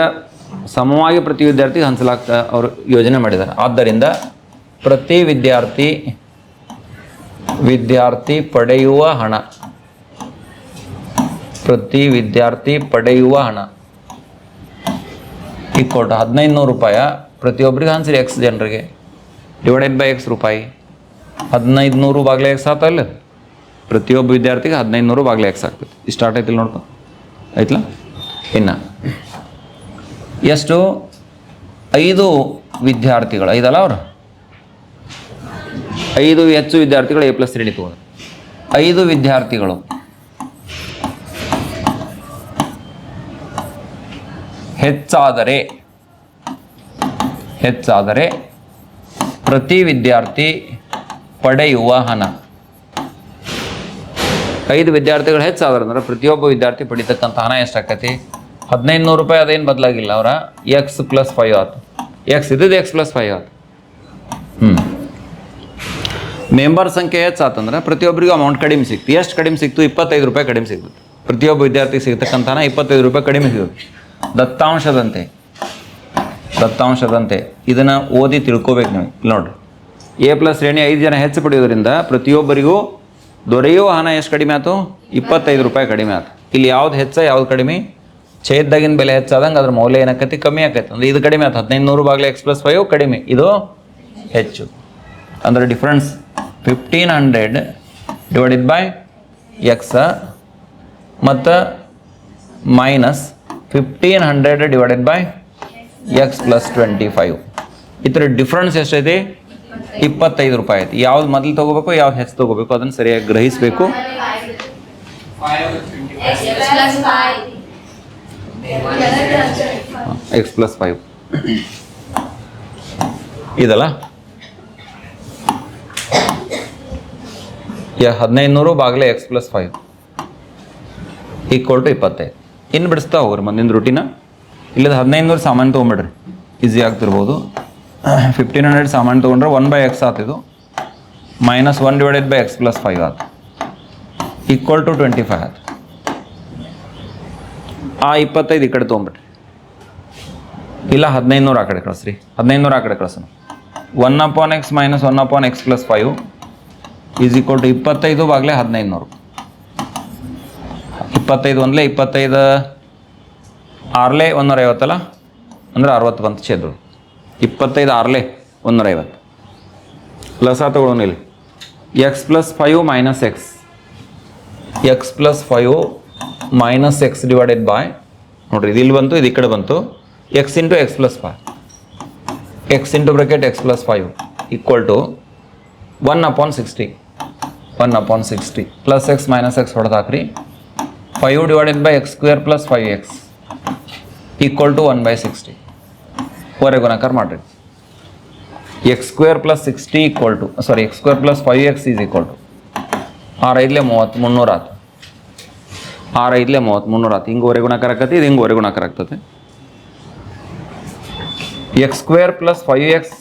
ಸಮವಾಗಿ ಪ್ರತಿ ವಿದ್ಯಾರ್ಥಿಗೆ ಹಂಚಲಾಗ್ತಾ ಅವರು ಯೋಜನೆ ಮಾಡಿದ್ದಾರೆ. ಆದ್ದರಿಂದ ಪ್ರತಿ ವಿದ್ಯಾರ್ಥಿ ವಿದ್ಯಾರ್ಥಿ ಪಡೆಯುವ ಹಣ, ಪ್ರತಿ ವಿದ್ಯಾರ್ಥಿ ಪಡೆಯುವ ಹಣ ಇಕ್ಕೊಟ್ಟು ಹದಿನೈದು ನೂರು ರೂಪಾಯಿ ಪ್ರತಿಯೊಬ್ಬರಿಗೆ ಹಂಚ್ರಿ ಎಕ್ಸ್ ಜನರಿಗೆ. ಡಿವೈಡೆಡ್ ಬೈ ಎಕ್ಸ್ ರೂಪಾಯಿ. ಹದಿನೈದು ನೂರು ಬಾಗ್ಲೆ ಎಕ್ಸ್ ಆತಲ್ಲ ಪ್ರತಿಯೊಬ್ಬ ವಿದ್ಯಾರ್ಥಿಗೆ ಹದಿನೈದು ನೂರು ಬಾಗ್ಲೆ ಎಕ್ಸ್ ಆಗ್ತೈತಿ ಇಷ್ಟು ಸ್ಟಾರ್ಟ್ ಐತಿಲ್ಲ ನೋಡ್ಕೊ. ಆಯ್ತಲ್ಲ? ಇನ್ನು. ಎಷ್ಟು? ಐದು ವಿದ್ಯಾರ್ಥಿಗಳು. ಐದಲ್ಲ ಅವರು? ಐದು ಹೆಚ್ಚು ವಿದ್ಯಾರ್ಥಿಗಳು ಎ ಪ್ಲಸ್ ಶ್ರೇಣಿ ತಗೊಂಡು ಐದು ವಿದ್ಯಾರ್ಥಿಗಳು. ಹೆಚ್ಚಾದರೆ. ಹೆಚ್ಚಾದರೆ. ಪ್ರತಿ ವಿದ್ಯಾರ್ಥಿ ಪಡೆಯುವ ಹಣ. ಐದು ವಿದ್ಯಾರ್ಥಿಗಳು ಹೆಚ್ಚಾದ್ರೆ ಅಂದ್ರೆ ಪ್ರತಿಯೊಬ್ಬ ವಿದ್ಯಾರ್ಥಿ ಪಡಿತಕ್ಕಂಥ ಹಣ ಎಷ್ಟಾಕತಿ ಹದಿನೈದು ನೂರು ರೂಪಾಯಿ ಅದೇನು ಬದಲಾಗಿಲ್ಲ ಅವರ. ಎಕ್ಸ್ ಪ್ಲಸ್ ಫೈವ್ ಆಯ್ತು ಎಕ್ಸ್ ಇದ್ದದ್ದು ಎಕ್ಸ್ ಪ್ಲಸ್ ಫೈವ್ ಆತು. ಹ್ಞೂ ಮೆಂಬರ್ ಸಂಖ್ಯೆ ಹೆಚ್ಚಾತಂದ್ರೆ ಪ್ರತಿಯೊಬ್ಬರಿಗೂ ಅಮೌಂಟ್ ಕಡಿಮೆ ಸಿಕ್ತು ಎಷ್ಟು ಕಡಿಮೆ ಸಿಕ್ತು ಇಪ್ಪತ್ತೈದು ರೂಪಾಯಿ ಕಡಿಮೆ ಸಿಕ್ತು ಪ್ರತಿಯೊಬ್ಬ ವಿದ್ಯಾರ್ಥಿಗೆ ಸಿಗ್ತಕ್ಕಂಥ ಹಣ ಇಪ್ಪತ್ತೈದು ರೂಪಾಯಿ ಕಡಿಮೆ ಸಿಗುತ್ತೆ ದತ್ತಾಂಶದಂತೆ. ದತ್ತಾಂಶದಂತೆ. ಇದನ್ನು ಓದಿ ತಿಳ್ಕೋಬೇಕು ನೀವು. ನೋಡ್ರಿ. ಎ ಪ್ಲಸ್ ಶ್ರೇಣಿ ಐದು ಜನ ಹೆಚ್ಚು ಪಡೆಯೋದ್ರಿಂದ ಪ್ರತಿಯೊಬ್ಬರಿಗೂ ದೊರೆಯುವ ಹಣ ಎಷ್ಟು ಕಡಿಮೆ ಆಯ್ತು? ಇಪ್ಪತ್ತೈದು ರೂಪಾಯಿ ಕಡಿಮೆ ಆಯ್ತು. ಇಲ್ಲಿ ಯಾವ್ದು ಹೆಚ್ಚ, ಯಾವ್ದು ಕಡಿಮೆ? ಛೇದ್ದಾಗಿನ ಬೆಲೆ ಹೆಚ್ಚಾದಂಗೆ ಅದ್ರ ಮೌಲ್ಯ ಏನಾಕತಿ? ಕಮ್ಮಿ ಆಕೈತೆ. ಅಂದ್ರೆ ಇದು ಕಡಿಮೆ ಆಯ್ತು. ಹದಿನೈದು ನೂರು ಬಾಗ್ಲೆ ಎಕ್ಸ್ ಪ್ಲಸ್ ಫೈವ್ ಕಡಿಮೆ. ಇದು ಹೆಚ್ಚು. ಅಂದ್ರೆ difference fifteen hundred divided by x ಮತ್ತು minus fifteen hundred divided by x plus twenty five ಇದರ ಡಿಫ್ರೆನ್ಸ್ ಎಷ್ಟೈತಿ ಇಪ್ಪತ್ತೈದು ರೂಪಾಯಿ ಐತಿ ಯಾವ್ದು ಮೊದಲು ತಗೋಬೇಕು, ಯಾವ್ದು ಹೆಚ್ಚು ತಗೋಬೇಕು, ಅದನ್ನು ಸರಿಯಾಗಿ ಗ್ರಹಿಸಬೇಕು. ಎಕ್ಸ್ ಪ್ಲಸ್ ಫೈವ್ ಇದಲ್ಲ? ಹದಿನೈದು ನೂರು ಬಾಗಿಲೆ x plus five equal to ಇಪ್ಪತ್ತೈದು. ಇನ್ನು ಬಿಡಿಸ್ತಾ ಹೋಗ್ರಿ ಮುಂದಿನ ರೂಟಿನ ಇಲ್ಲದ ಹದಿನೈದು ನೂರು ಸಾಮಾನು ತೊಗೊಂಬಿಡ್ರಿ ಈಸಿ ಆಗ್ತಿರ್ಬೋದು. ಫಿಫ್ಟೀನ್ ಹಂಡ್ರೆಡ್ ಸಾಮಾನು ತೊಗೊಂಡ್ರೆ one by X ಆತಿದು minus one divided by x plus five ಆತು. ಈಕ್ವಲ್ ಟು ಟ್ವೆಂಟಿ ಫೈವ್ ಆತು. ಆ ಇಪ್ಪತ್ತೈದು ಈ ಕಡೆ ತೊಗೊಂಬಿಡ್ರಿ ಇಲ್ಲ ಹದಿನೈದು ನೂರು ಆ ಕಡೆ ಕಳಿಸ್ರಿ. ಹದಿನೈದು ನೂರು ಆ ಕಡೆ ಕಳಿಸೋಣ. One upon x minus one upon x plus five is equal to ಇಪ್ಪತ್ತೈದು ಆಗಲೇ ಹದಿನೈದು ನೂರು ಇಪ್ಪತ್ತೈದು ಒಂದಲೇ ಇಪ್ಪತ್ತೈದು. ಆರ್ಲೆ ಒಂದೂರ ಐವತ್ತಲ್ಲ? ಅಂದರೆ ಅರವತ್ತು ಬಂತು ಛೇದ್ರು ಇಪ್ಪತ್ತೈದು ಆರ್ಲೆ ಒಂದೂರ ಐವತ್ತು. ಪ್ಲಸ್ ಆ ತಗೊಳ್ಳೋಣ ಇಲ್ಲಿ x plus five minus x x plus five minus x divided by ನೋಡ್ರಿ, ಇದು ಇಲ್ಲಿ ಬಂತು, ಇದು ಈ ಕಡೆ ಬಂತು. X into x plus five x into bracket x plus five equal to one upon sixty one upon sixty plus x minus x ಹೊಡೆದು ಹಾಕ್ರಿ five divided by x square plus five x equal to one by sixty ಹೊರೆ ಗುಣಾಕಾರ ಮಾಡಿರಿ. X square plus sixty equal to sorry x square plus five x is equal to ಆರು ಐದಲೇ ಮೂವತ್ತು, ಮುನ್ನೂರು ಆತು. ಆರು ಐದಲೇ ಮೂವತ್ತು, ಮುನ್ನೂರು ಆತು. ಹಿಂಗೆ ಹೊರೆ ಗುಣಾಕಾರ ಆಕತಿ ಇದು ಹಿಂಗೆ ವರೆ ಗುಣಾಕಾರ ಆಗ್ತದೆ x square plus five x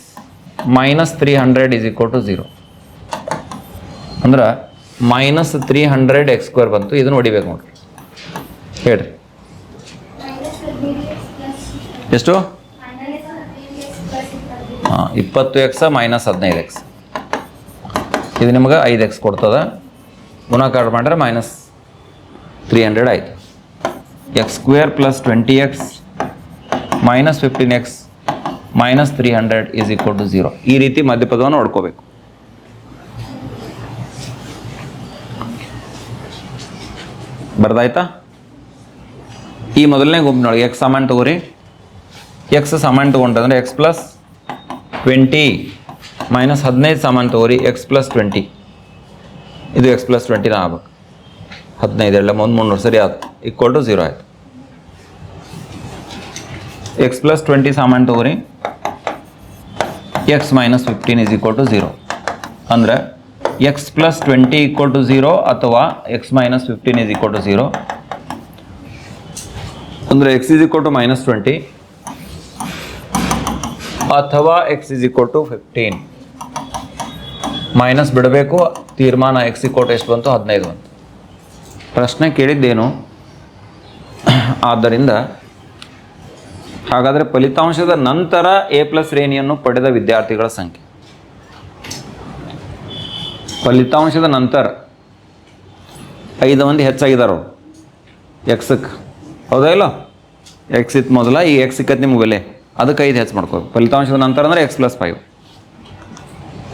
minus three hundred is equal to zero ಅಂದ್ರೆ minus three hundred x square ಬಂತು, ಇದನ್ನು ಹೊಡಿಬೇಕು ನೋಡ್ರಿ. ಹೇಳ್ರಿ. ಎಷ್ಟು? ಹಾಂ ಇಪ್ಪತ್ತು ಎಕ್ಸ ಮೈನಸ್ ಹದಿನೈದು ಎಕ್ಸ್ ಇದು ನಿಮ್ಗೆ ಐದು ಎಕ್ಸ್ ಕೊಡ್ತದೆ. ಗುಣಾಕಾರ ಮಾಡಿದ್ರೆ ಮೈನಸ್ ತ್ರೀ ಹಂಡ್ರೆಡ್ ಆಯಿತು. X square plus twenty x minus fifteen x minus three hundred is equal to zero ಈ ರೀತಿ ಮಧ್ಯಪದವನ್ನು ಹೊಡ್ಕೋಬೇಕು ಬರ್ದಾಯ್ತಾ? ಈ ಮೊದಲನೇ ಗುಂಪಿನೊಳಗೆ ಎಕ್ಸ್ ಸಾಮಾನು ತಗೋರಿ. ಎಕ್ಸ್ ಸಾಮಾನು ತೊಗೊಂಡ್ರೆ ಎಕ್ಸ್ ಪ್ಲಸ್ ಟ್ವೆಂಟಿ ಮೈನಸ್ ಹದಿನೈದು ಸಾಮಾನು ತಗೋರಿ ಎಕ್ಸ್ ಪ್ಲಸ್ ಟ್ವೆಂಟಿ ಇದು ಎಕ್ಸ್ ಪ್ಲಸ್ ಟ್ವೆಂಟಿನ ಆಗ್ಬೇಕು. ಹದಿನೈದು ಎಲ್ಲ ಒಂದು ಮುನ್ನೂರು ಸರಿ ಆಯ್ತು. ಈಕ್ವಲ್ ಟು ಝೀರೋ ಆಯ್ತು. ಎಕ್ಸ್ ಪ್ಲಸ್ ಟ್ವೆಂಟಿ ಸಾಮಾನು ತಗೋರಿ x minus fifteen is equal to zero ಅಂದರೆ x plus twenty equal to zero ಅಥವಾ x minus fifteen is equal to zero ಅಂದರೆ x is equal to minus twenty ಅಥವಾ x is equal to fifteen minus ಬಿಡಬೇಕು, ತೀರ್ಮಾನ X equal ಎಷ್ಟು ಬಂತು? ಹದಿನೈದು ಬಂತು. ಪ್ರಶ್ನೆ ಕೇಳಿದ್ದೇನು? ಆದ್ದರಿಂದ ಹಾಗಾದರೆ ಫಲಿತಾಂಶದ ನಂತರ ಎ ಪ್ಲಸ್ ಶ್ರೇಣಿಯನ್ನು ಪಡೆದ ವಿದ್ಯಾರ್ಥಿಗಳ ಸಂಖ್ಯೆ. ಫಲಿತಾಂಶದ ನಂತರ ಐದು ಮಂದಿ ಹೆಚ್ಚಾಗಿದ್ದಾರೆ ಅವರು. ಎಕ್ಸಕ್ಕೆ ಹೌದಾ ಇಲ್ಲ? ಎಕ್ಸ್ ಇತ್ತು ಮೊದಲ, ಈ ಎಕ್ಸ್ ಸಿಕ್ಕತ್ತೆ ನಿಮ್ಗೆ ಬೆಲೆ. ಅದಕ್ಕೆ ಐದು ಹೆಚ್ಚು ಮಾಡ್ಕೋಬೇಕು ಫಲಿತಾಂಶದ ನಂತರ ಅಂದರೆ ಎಕ್ಸ್ ಪ್ಲಸ್ ಫೈವ್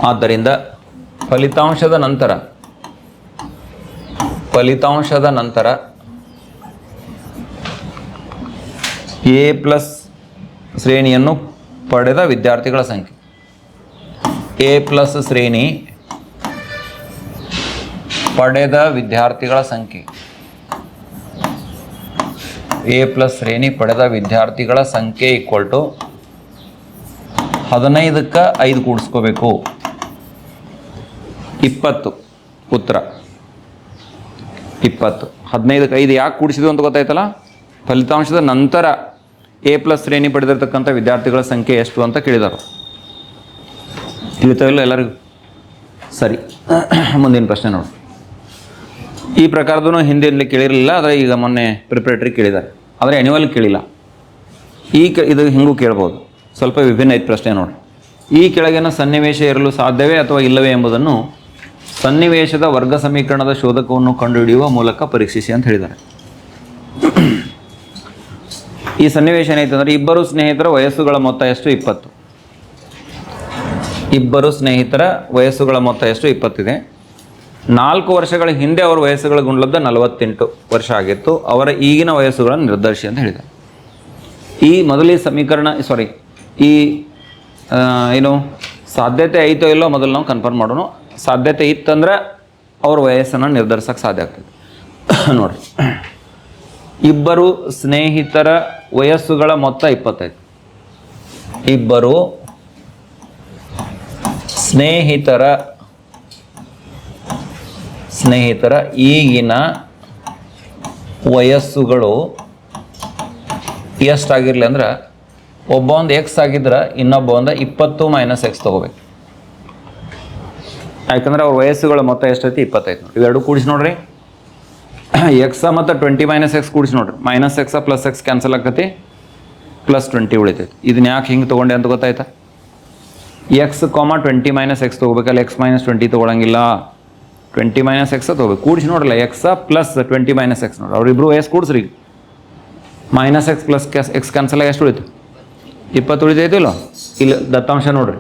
ಆದ್ದರಿಂದ ಫಲಿತಾಂಶದ ನಂತರ ಫಲಿತಾಂಶದ ನಂತರ ಎ ಪ್ಲಸ್ ಶ್ರೇಣಿಯನ್ನು ಪಡೆದ ವಿದ್ಯಾರ್ಥಿಗಳ ಸಂಖ್ಯೆ. ಎ ಪ್ಲಸ್ ಶ್ರೇಣಿ ಪಡೆದ ವಿದ್ಯಾರ್ಥಿಗಳ ಸಂಖ್ಯೆ. ಎ ಪ್ಲಸ್ ಶ್ರೇಣಿ ಪಡೆದ ವಿದ್ಯಾರ್ಥಿಗಳ ಸಂಖ್ಯೆ ಈಕ್ವಲ್ ಟು ಹದಿನೈದಕ್ಕೆ ಐದು ಕೂಡಿಸ್ಕೋಬೇಕು. ಇಪ್ಪತ್ತು. ಉತ್ತರ. ಇಪ್ಪತ್ತು. ಹದಿನೈದಕ್ಕೆ ಐದು ಯಾಕೆ ಕೂಡಿಸಿದ್ವು ಅಂತ ಗೊತ್ತಾಯ್ತಲ್ಲ? ಫಲಿತಾಂಶದ ನಂತರ ಎ ಪ್ಲಸ್ ಶ್ರೇಣಿ ಪಡೆದಿರ್ತಕ್ಕಂಥ ವಿದ್ಯಾರ್ಥಿಗಳ ಸಂಖ್ಯೆ ಎಷ್ಟು ಅಂತ ಕೇಳಿದರು. ತಿಳಿತಾವಿಲ್ಲ ಎಲ್ಲರಿಗೂ ಸರಿ. ಮುಂದಿನ ಪ್ರಶ್ನೆ ನೋಡಿ. ಈ ಪ್ರಕಾರದೂ ಹಿಂದಿನಲ್ಲಿ ಕೇಳಿರಲಿಲ್ಲ, ಆದರೆ ಈಗ ಮೊನ್ನೆ ಪ್ರಿಪ್ರೇಟ್ರಿ ಕೇಳಿದ್ದಾರೆ. ಆದರೆ ಆ್ಯನ್ಯುವಲ್ ಕೇಳಿಲ್ಲ. ಈ ಕ, ಇದು ಹಿಂಗೂ ಕೇಳ್ಬೋದು. ಸ್ವಲ್ಪ ವಿಭಿನ್ನ ಐದು ಪ್ರಶ್ನೆ ನೋಡಿ ಈ ಕೆಳಗಿನ ಸನ್ನಿವೇಶ ಇರಲು ಸಾಧ್ಯವೇ ಅಥವಾ ಇಲ್ಲವೇ ಎಂಬುದನ್ನು ಸನ್ನಿವೇಶದ ವರ್ಗ ಸಮೀಕರಣದ ಶೋಧಕವನ್ನು ಕಂಡುಹಿಡಿಯುವ ಮೂಲಕ ಪರೀಕ್ಷಿಸಿ ಅಂತ ಹೇಳಿದ್ದಾರೆ. ಈ ಸನ್ನಿವೇಶ ಏನೈತೆ ಅಂದರೆ ಇಬ್ಬರು ಸ್ನೇಹಿತರ ವಯಸ್ಸುಗಳ ಮೊತ್ತ ಎಷ್ಟು? ಇಪ್ಪತ್ತು. ಇಬ್ಬರು ಸ್ನೇಹಿತರ ವಯಸ್ಸುಗಳ ಮೊತ್ತ ಎಷ್ಟು? ಇಪ್ಪತ್ತಿದೆ. ನಾಲ್ಕು ವರ್ಷಗಳ ಹಿಂದೆ ಅವರ ವಯಸ್ಸುಗಳ ಗುಂಡ್ಲದ್ದ ನಲವತ್ತೆಂಟು ವರ್ಷ ಆಗಿತ್ತು. ಅವರ ಈಗಿನ ವಯಸ್ಸುಗಳನ್ನು ನಿರ್ಧರಿಸಿ ಅಂತ ಹೇಳಿದ್ದಾರೆ. ಈ ಮೊದಲೇ ಸಮೀಕರಣ ಸಾರಿ ಈ ಏನು ಸಾಧ್ಯತೆ ಐತೋ ಇಲ್ಲೋ ಮೊದಲು ನಾವು ಕನ್ಫರ್ಮ್ ಮಾಡೋಣ. ಸಾಧ್ಯತೆ ಇತ್ತಂದ್ರೆ ಅವ್ರ ವಯಸ್ಸನ್ನು ನಿರ್ಧರಿಸೋಕ್ಕೆ ಸಾಧ್ಯ ಆಗ್ತದೆ. ನೋಡಿರಿ. ಇಬ್ಬರು ಸ್ನೇಹಿತರ ವಯಸ್ಸುಗಳ ಮೊತ್ತ ಇಪ್ಪತ್ತೈದು. ಇಬ್ಬರು ಸ್ನೇಹಿತರ ಸ್ನೇಹಿತರ ಈಗಿನ ವಯಸ್ಸುಗಳು ಎಷ್ಟಾಗಿರಲಿ ಅಂದ್ರೆ ಒಬ್ಬ ಒಂದು ಎಕ್ಸ್ ಆಗಿದ್ರೆ ಇನ್ನೊಬ್ಬ ಒಂದು ಇಪ್ಪತ್ತು ಮೈನಸ್ ಎಕ್ಸ್ ತೊಗೋಬೇಕು. ಯಾಕಂದ್ರೆ ಅವ್ರ ವಯಸ್ಸುಗಳ ಮೊತ್ತ ಎಷ್ಟೈತಿ? ಇಪ್ಪತ್ತೈದು ನೋಡಿ. ಇವೆರಡು ಕೂಡಿಸಿ ನೋಡ್ರಿ. ಎಕ್ಸ ಮತ್ತು ಟ್ವೆಂಟಿ ಮೈನಸ್ ಎಕ್ಸ್ ಕೂಡಿಸಿ ನೋಡ್ರಿ. Minus x plus x cancel ಆಕತಿ ಪ್ಲಸ್ ಟ್ವೆಂಟಿ ಉಳಿತೈತಿ. ಇದನ್ನ ಯಾಕೆ ಹಿಂಗೆ ತೊಗೊಂಡೆ ಅಂತ ಗೊತ್ತಾಯ್ತಾ? X comma twenty minus x ತೊಗೋಬೇಕಲ್ಲ. X minus twenty ತೊಗೊಳಂಗಿಲ್ಲ. ಟ್ವೆಂಟಿ ಮೈನಸ್ ಎಕ್ಸ್ ತೊಗೋಬೇಕು ಕೂಡಿಸಿ ನೋಡಲ್ಲ X plus twenty minus X ನೋಡಿ. ಅವ್ರಿಬ್ರು ಎಸ್ ಕೂಡಿಸ್ರಿ. ಮೈನಸ್ ಎಕ್ಸ್ ಪ್ಲಸ್ ಕ್ಯಾಸ್ ಎಕ್ಸ್ ಕ್ಯಾನ್ಸಲ್ ಎಷ್ಟು ಉಳಿತು? ಇಪ್ಪತ್ತು ಉಳಿತೈತಿಲ್ಲ ಇಲ್ಲಿ, ದತ್ತಾಂಶ ನೋಡ್ರಿ.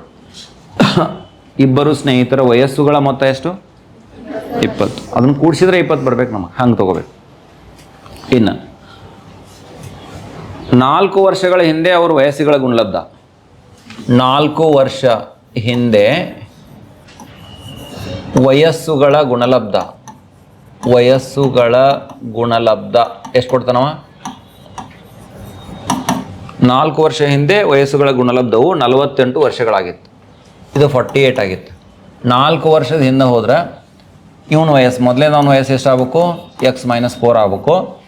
ಇಬ್ಬರು ಸ್ನೇಹಿತರ ವಯಸ್ಸುಗಳ ಮೊತ್ತ ಎಷ್ಟು? ಇಪ್ಪತ್ತು. ಅದನ್ನು ಕೂಡಿಸಿದ್ರೆ ಇಪ್ಪತ್ತು ಬರ್ಬೇಕು ನಮಗೆ. ಹಂಗೆ ತೊಗೋಬೇಕು. ಇನ್ನು, ನಾಲ್ಕು ವರ್ಷಗಳ ಹಿಂದೆ ಅವರು ವಯಸ್ಸುಗಳ ಗುಣಲಬ್ಧ. ನಾಲ್ಕು ವರ್ಷ ಹಿಂದೆ ವಯಸ್ಸುಗಳ ಗುಣಲಬ್ಧ. ವಯಸ್ಸುಗಳ ಗುಣಲಬ್ಧ. ಎಷ್ಟು ಕೊಡ್ತಾನವ? ನಾಲ್ಕು ವರ್ಷ ಹಿಂದೆ ವಯಸ್ಸುಗಳ ಗುಣಲಬ್ಧವು ನಲವತ್ತೆಂಟು ವರ್ಷಗಳಾಗಿತ್ತು. ಇದು ಫಾರ್ಟಿ ಏಯ್ಟ್ ಆಗಿತ್ತು. ನಾಲ್ಕು ವರ್ಷದ ಹಿಂದೆ ಹೋದ್ರೆ ಇವನ ವಯಸ್ಸು ಮೊದಲನೇದವನ ವಯಸ್ಸು ಎಷ್ಟು ಆಗ್ಬೇಕು ಎಕ್ಸ್ ಮೈನಸ್ ಫೋರ್ ಆಗ್ಬೇಕು.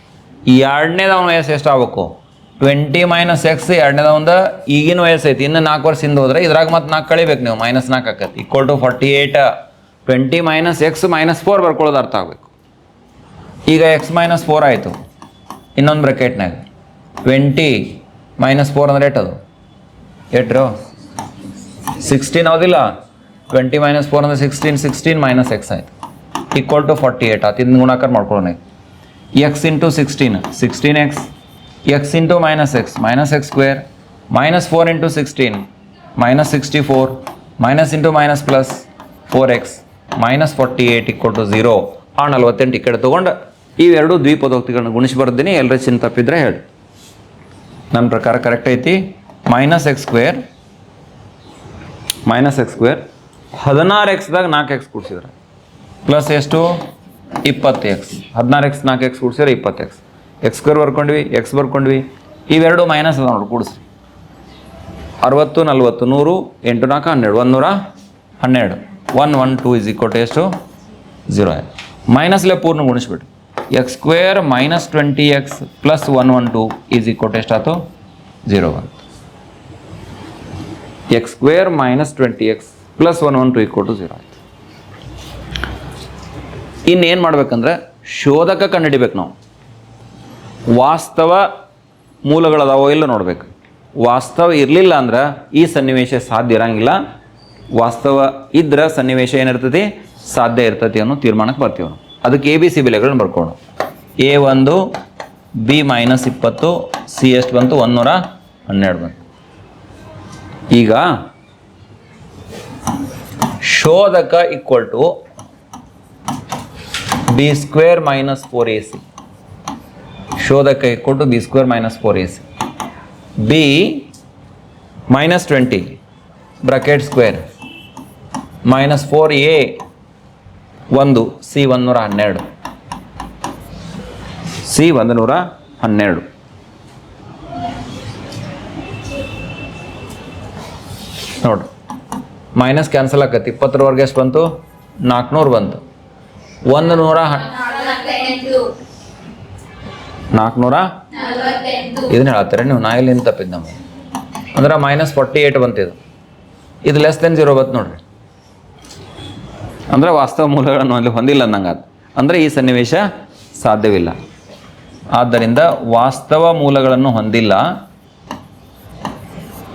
ಎರಡನೇದವನ ವಯಸ್ಸು ಎಷ್ಟು ಆಗ್ಬೇಕು ಟ್ವೆಂಟಿ ಮೈನಸ್ ಎಕ್ಸ್ ಎರಡನೇದವಂದ ಈಗಿನ ವಯಸ್ಸು ಐತಿ. ಇನ್ನು ನಾಲ್ಕು ವರ್ಷ ಹಿಂದೆ ಹೋದ್ರೆ ಇದ್ರಾಗ ಮತ್ತೆ ನಾಲ್ಕು ಕಳಿಬೇಕು ನೀವು. ಮೈನಸ್ ನಾಲ್ಕು ಆಕತ್ತಿ equal to forty eight twenty minus x minus four ಬರ್ಕೊಳ್ಳೋದು ಅರ್ಥ ಆಗಬೇಕು. ಈಗ ಎಕ್ಸ್ ಮೈನಸ್ ಫೋರ್ ಆಯಿತು. ಇನ್ನೊಂದು ಬ್ರಕೆಟ್ನಾಗ. ಟ್ವೆಂಟಿ ಮೈನಸ್ ಫೋರ್ ಅಂದ್ರೆ ಎಟ್ಟದು ಎಟ್ರು? ಸಿಕ್ಸ್ಟೀನ್ ಹೌದಿಲ್ಲ. ಟ್ವೆಂಟಿ ಮೈನಸ್ ಫೋರ್ ಅಂದರೆ ಸಿಕ್ಸ್ಟೀನ್ ಸಿಕ್ಸ್ಟೀನ್ ಮೈನಸ್ ಎಕ್ಸ್ ಆಯಿತು. ಈಕ್ವಲ್ ಟು ಫಾರ್ಟಿ ಏಟ್ ಆತು ಇದನ್ನ ಗುಣಾಕಾರ ಮಾಡ್ಕೊಳ್ಳೋಣ x into sixteen. Sixteen x. X into minus x. Minus x square. Minus four into sixteen. Minus sixty four. Minus into minus plus four x. Minus forty eight equal to zero ಆ ನಲ್ವತ್ತೆಂಟು ಈ ಕಡೆ ತೊಗೊಂಡು ಇವೆರಡು ದ್ವಿಪದೋಕ್ತಿಗಳನ್ನ ಗುಣಿಸಿ ಬರ್ತೀನಿ ಎಲ್ಲರ ಚಿನ್ನ ತಪ್ಪಿದ್ರೆ ಹೇಳಿ. ನನ್ನ ಪ್ರಕಾರ ಕರೆಕ್ಟ್ ಐತಿ. Minus x square minus x square ಹದಿನಾರು ಎಕ್ಸ್ದಾಗ ನಾಲ್ಕು ಎಕ್ಸ್ ಕೂಡಿಸಿದ್ರೆ. ಪ್ಲಸ್ ಎಷ್ಟು? ಇಪ್ಪತ್ತು ಎಕ್ಸ್ ಹದಿನಾರು ಎಕ್ಸ್ ನಾಲ್ಕು ಎಕ್ಸ್ ಕೂಡಿಸಿದ್ರೆ ಇಪ್ಪತ್ತು ಎಕ್ಸ್ ಎಕ್ಸ್ ಸ್ಕ್ವೇರ್ ಬರ್ಕೊಂಡ್ವಿ ಎಕ್ಸ್ ಬರ್ಕೊಂಡ್ವಿ. ಇವೆರಡು ಮೈನಸ್ ಅದ ನೋಡಿ ಕೂಡಿಸ್ರಿ ಅರವತ್ತು, ನಲ್ವತ್ತು, ನೂರು, ಎಂಟು ನಾಲ್ಕು, ಹನ್ನೆರಡು, ಒಂದು ನೂರ ಹನ್ನೆರಡು. One one two is equal to ಎಷ್ಟು? ಝೀರೋ ಮೈನಸ್ಲೆ ಪೂರ್ಣ ಗುಣಿಸ್ಬಿಟ್ಟು. X square minus twenty x plus one one two is equal to ಎಷ್ಟಾಯ್ತು? Zero one x square minus twenty x plus one one two equal to zero ಆಯಿತು. ಇನ್ನೇನು ಮಾಡ್ಬೇಕಂದ್ರೆ ಶೋಧಕ ಕಂಡುಹಿಡಿಬೇಕು ನಾವು. ವಾಸ್ತವ ಮೂಲಗಳದಾವೋ ಇಲ್ಲ ನೋಡ್ಬೇಕು. ವಾಸ್ತವ ಇರಲಿಲ್ಲ ಅಂದ್ರೆ ಈ ಸನ್ನಿವೇಶ ಸಾಧ್ಯ ಇರಂಗಿಲ್ಲ. ವಾಸ್ತವ ಇದ್ರ ಸನ್ನಿವೇಶ ಏನಿರ್ತದೆ? ಸಾಧ್ಯ ಇರ್ತತಿ ಅನ್ನೋ ತೀರ್ಮಾನಕ್ಕೆ ಬರ್ತೀವಿ ಅದಕ್ಕೆ ಎ ಬಿ ಸಿ ಬೆಲೆಗಳನ್ನ ಬರ್ಕೊಂಡು ಎ ಒಂದು ಬಿ ಮೈನಸ್ ಇಪ್ಪತ್ತು ಸಿ ಎಷ್ಟು ಬಂತು? ಒಂದೂರ ಹನ್ನೆರಡು ಬಂತು. ಈಗ ಶೋಧಕ equal to b square minus four a c ಶೋಧಕ equal to b square minus four a c b minus twenty bracket square minus four a ಒಂದು ಸಿ ಒಂದುನೂರ ಹನ್ನೆರಡು. ಸಿ ಒಂದು ನೂರ ಹನ್ನೆರಡು. ನೋಡ್ರಿ ಮೈನಸ್ ಕ್ಯಾನ್ಸಲ್ ಆಕತಿ. ಇಪ್ಪತ್ತರವರೆಗೆ ಎಷ್ಟು ಬಂತು? ನಾಲ್ಕುನೂರು ಬಂತು. ಒಂದು ನೂರ ನಾಲ್ಕುನೂರ ಇದನ್ನ ಹೇಳ್ತಾರೆ ನೀವು ನಾ ತಪ್ಪಿದ್ದು ನಮಗೆ. ಅಂದ್ರೆ ಮೈನಸ್ ಫಾರ್ಟಿ ಏಯ್ಟ್ ಬಂತಿದ್ದು ಇದು ಲೆಸ್ ದೆನ್ ಜೀರೋ ಬಂತು ನೋಡ್ರಿ. ಅಂದರೆ ವಾಸ್ತವ ಮೂಲಗಳನ್ನು ಅಲ್ಲಿ ಹೊಂದಿಲ್ಲ ನಂಗೆ ಅದು ಅಂದರೆ ಈ ಸನ್ನಿವೇಶ ಸಾಧ್ಯವಿಲ್ಲ. ಆದ್ದರಿಂದ ವಾಸ್ತವ ಮೂಲಗಳನ್ನು ಹೊಂದಿಲ್ಲ.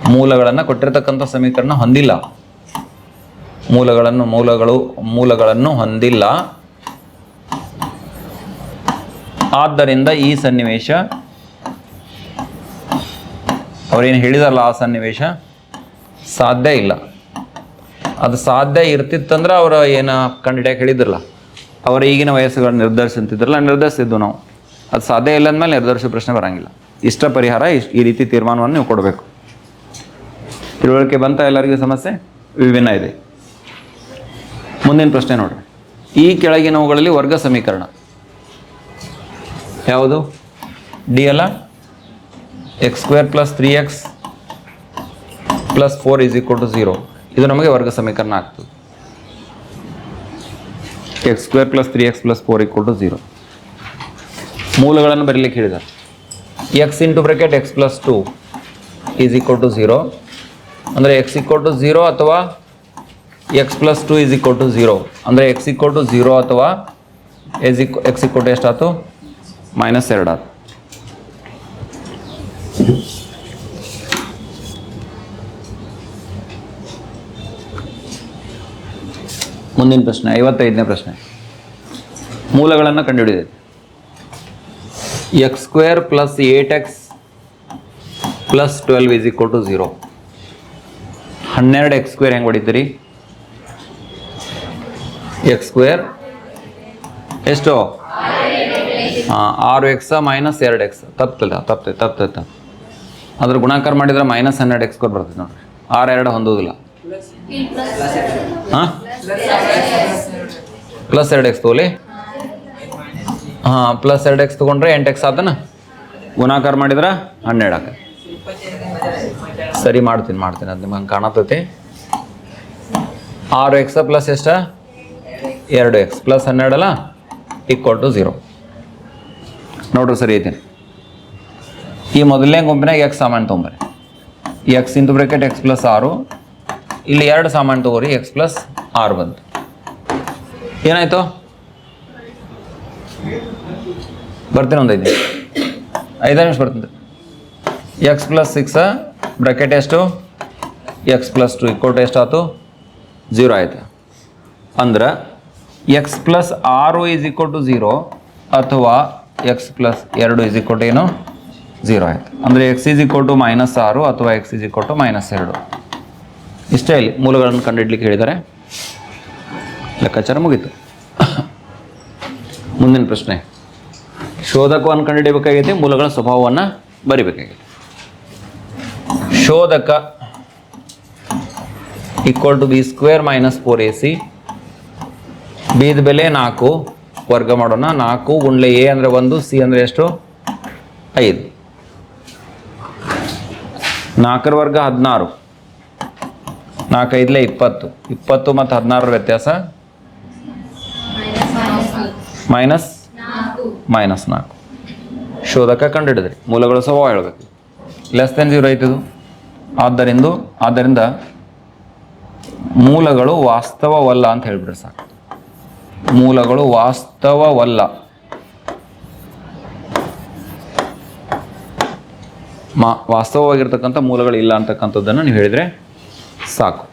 ಮೂಲಗಳನ್ನು ಕೊಟ್ಟಿರತಕ್ಕಂಥ ಸಮೀಕರಣ ಹೊಂದಿಲ್ಲ. ಮೂಲಗಳನ್ನು, ಮೂಲಗಳು, ಮೂಲಗಳನ್ನು ಹೊಂದಿಲ್ಲ. ಆದ್ದರಿಂದ ಈ ಸನ್ನಿವೇಶ ಅವರೇನು ಹೇಳಿದಾರಲ್ಲ, ಆ ಸನ್ನಿವೇಶ ಸಾಧ್ಯ ಇಲ್ಲ. ಅದು ಸಾಧ್ಯ ಇರ್ತಿತ್ತಂದ್ರೆ ಅವರು ಏನು ಕಂಡಿಡಿಯಕ್ಕೆ ಹೇಳಿದ್ರಲ್ಲ. ಅವರ ಈಗಿನ ವಯಸ್ಸುಗಳನ್ನ ನಿರ್ಧರಿಸಂತಿದ್ರಲ್ಲ ನಿರ್ಧರಿಸಿದ್ದು ನಾವು. ಅದು ಸಾಧ್ಯ ಇಲ್ಲ ಅಂದಮೇಲೆ ನಿರ್ಧರಿಸೋ ಪ್ರಶ್ನೆ ಬರಂಗಿಲ್ಲ. ಇಷ್ಟ ಪರಿಹಾರ ಇಷ್ಟು ಈ ರೀತಿ ತೀರ್ಮಾನವನ್ನು ನೀವು ಕೊಡಬೇಕು. ತಿಳುವಳಿಕೆ ಬಂತ ಎಲ್ಲರಿಗೂ ಸಮಸ್ಯೆ? ವಿಭಿನ್ನ ಇದೆ. ಮುಂದಿನ ಪ್ರಶ್ನೆ ನೋಡ್ರಿ. ಈ ಕೆಳಗಿನವುಗಳಲ್ಲಿ ವರ್ಗ ಸಮೀಕರಣ. ಯಾವುದು? ಡಿ ಅಲ್ಲ? X square plus three x plus four is equal to zero. ಇದು ನಮಗೆ ವರ್ಗ ಸಮೀಕರಣ ಆಗ್ತದೆ. X square plus three x plus four equal to zero ಮೂಲಗಳನ್ನು ಬರೀಲಿಕ್ಕೆ ಹೇಳಿದ್ದಾರೆ. X into bracket x plus two is equal to zero ಅಂದರೆ X equal to zero ಅಥವಾ x plus two is equal to zero ಅಂದರೆ X equal to zero ಅಥವಾ ಎಸ್ ಈಕ್ X equal to ಎಷ್ಟಾಯ್ತು? ಮೈನಸ್ ಎರಡು ಮುಂದಿನ ಪ್ರಶ್ನೆ ಐವತ್ತೈದನೇ ಪ್ರಶ್ನೆ. ಮೂಲಗಳನ್ನು ಕಂಡುಹಿಡಿದಿದೆ x square plus eight x plus twelve is equal to zero ಹನ್ನೆರಡು ಎಕ್ಸ್ ಸ್ಕ್ವೇರ್ ಹೆಂಗೆ ಹೊಡಿತೀರಿ? ಎಕ್ಸ್ ಸ್ಕ್ವೇರ್ ಎಷ್ಟು? ಹಾಂ ಆರು ಎಕ್ಸ ಮೈನಸ್ ಎರಡು ಎಕ್ಸ್ ತಪ್ತಲ್ಲ ತಪ್ತೈತೆ ತಪ್ತೈತೆ ಅದ್ರ ಗುಣಾಕಾರ ಮಾಡಿದ್ರೆ ಮೈನಸ್ ಹನ್ನೆರಡು ಎಕ್ಸ್ ಸ್ಕ್ವೇರ್ ಬರ್ತೈತೆ ನೋಡ್ರಿ. ಆರು ಎರಡು ಹೊಂದೋದಿಲ್ಲ ಹಾಂ? ಪ್ಲಸ್ ಎರಡು ಎಕ್ಸ್ ತಗೋಲಿ ಹಾಂ, ಪ್ಲಸ್ ಎರಡು ಎಕ್ಸ್ ತೊಗೊಂಡ್ರೆ ಎಂಟು ಎಕ್ಸ್ ಆತನ? ಗುಣಾಕಾರ ಮಾಡಿದ್ರೆ ಹನ್ನೆರಡು ಆಕ ಸರಿ ಮಾಡ್ತೀನಿ ಮಾಡ್ತೀನಿ, ಅದು ನಿಮಗೆ ಹಂಗೆ ಕಾಣತೈತಿ ಆರು ಎಕ್ಸ ಪ್ಲಸ್ ಎಷ್ಟ? ಎರಡು ಎಕ್ಸ್. ಪ್ಲಸ್ ಹನ್ನೆರಡಲ್ಲ ಈಕ್ವಲ್ ಟು ಝೀರೋ. ನೋಡ್ರಿ ಸರಿ ಐತೀನಿ ಈ ಮೊದಲನೇ ಗುಂಪಿನಾಗ ಎಕ್ಸ್ ಸಾಮಾನು ತೊಗೊಂಬರಿ x into bracket x plus ಆರು. ಇಲ್ಲಿ ಎರಡು ಸಾಮಾನು ತೊಗೋರಿ, ಎಕ್ಸ್ ಪ್ಲಸ್ ಆರು ಬಂತು. ಏನಾಯ್ತು? ಬರ್ತೀನಿ ಒಂದು ಐದು ಐದು ನಿಮಿಷ ಬರ್ತೀನಿ. ಎಕ್ಸ್ ಪ್ಲಸ್ ಸಿಕ್ಸ ಬ್ರಾಕೆಟ್ ಎಷ್ಟು? X plus two equal to ಎಷ್ಟಾಯ್ತು? ಜೀರೋ ಆಯಿತು. ಅಂದ್ರೆ ಎಕ್ಸ್ ಪ್ಲಸ್ ಆರು ಇಸ್ ಈಕ್ವಲ್ ಟು ಝೀರೋ ಅಥವಾ ಎಕ್ಸ್ ಪ್ಲಸ್ ಎರಡು ಈಸ್ ಈಕ್ವಲ್ ಟು ಏನು? ಝೀರೋ ಆಯ್ತು. ಅಂದರೆ x is equal to minus ಆರು ಅಥವಾ x is equal to minus ಎರಡು. ಇಷ್ಟೇ ಇಲ್ಲಿ ಮೂಲಗಳನ್ನು ಕಂಡುಹಿಡ್ಲಿಕ್ಕೆ ಹೇಳಿದ್ದಾರೆ. ಲೆಕ್ಕಾಚಾರ ಮುಗೀತು. ಮುಂದಿನ ಪ್ರಶ್ನೆ. ಶೋಧಕವನ್ನು ಕಂಡುಹಿಡಿಯಬೇಕಾಗೈತಿ ಮೂಲಗಳ ಸ್ವಭಾವವನ್ನು ಬರಿಬೇಕಾಗೈತಿ. ಶೋಧಕ equal to b square minus four a c ಬಿದ ಬೆಲೆ ನಾಲ್ಕು, ವರ್ಗ ಮಾಡೋಣ, ನಾಲ್ಕು ಗುಂಡ್ಲೆ ಎ ಅಂದರೆ ಒಂದು ಸಿ ಅಂದರೆ ಎಷ್ಟು? ಐದು. ನಾಲ್ಕರ ವರ್ಗ ಹದಿನಾರು. ನಾಲ್ಕೈದಲೇ ಇಪ್ಪತ್ತು. ಇಪ್ಪತ್ತು ಮತ್ತು ಹದಿನಾರರ ವ್ಯತ್ಯಾಸ ಮೈನಸ್ ಮೈನಸ್ ನಾಲ್ಕು. ಶೋಧಕ ಕಂಡುಹಿಡಿದ್ರಿ. ಮೂಲಗಳು ಸಹ ಹೇಳಬೇಕು ಲೆಸ್ ದೆನ್ ಜೀರೋ ಐತಿದು ಆದ್ದರಿಂದ ಆದ್ದರಿಂದ ಮೂಲಗಳು ವಾಸ್ತವವಲ್ಲ ಅಂತ ಹೇಳ್ಬಿಡ್ರಿ ಸಾಕು. ಮೂಲಗಳು ವಾಸ್ತವವಲ್ಲ. ಮಾ, ವಾಸ್ತವವಾಗಿರ್ತಕ್ಕಂಥ ಮೂಲಗಳು ಇಲ್ಲ ಅಂತಕ್ಕಂಥದ್ದನ್ನು ನೀವು ಹೇಳಿದರೆ ಸಾಕು.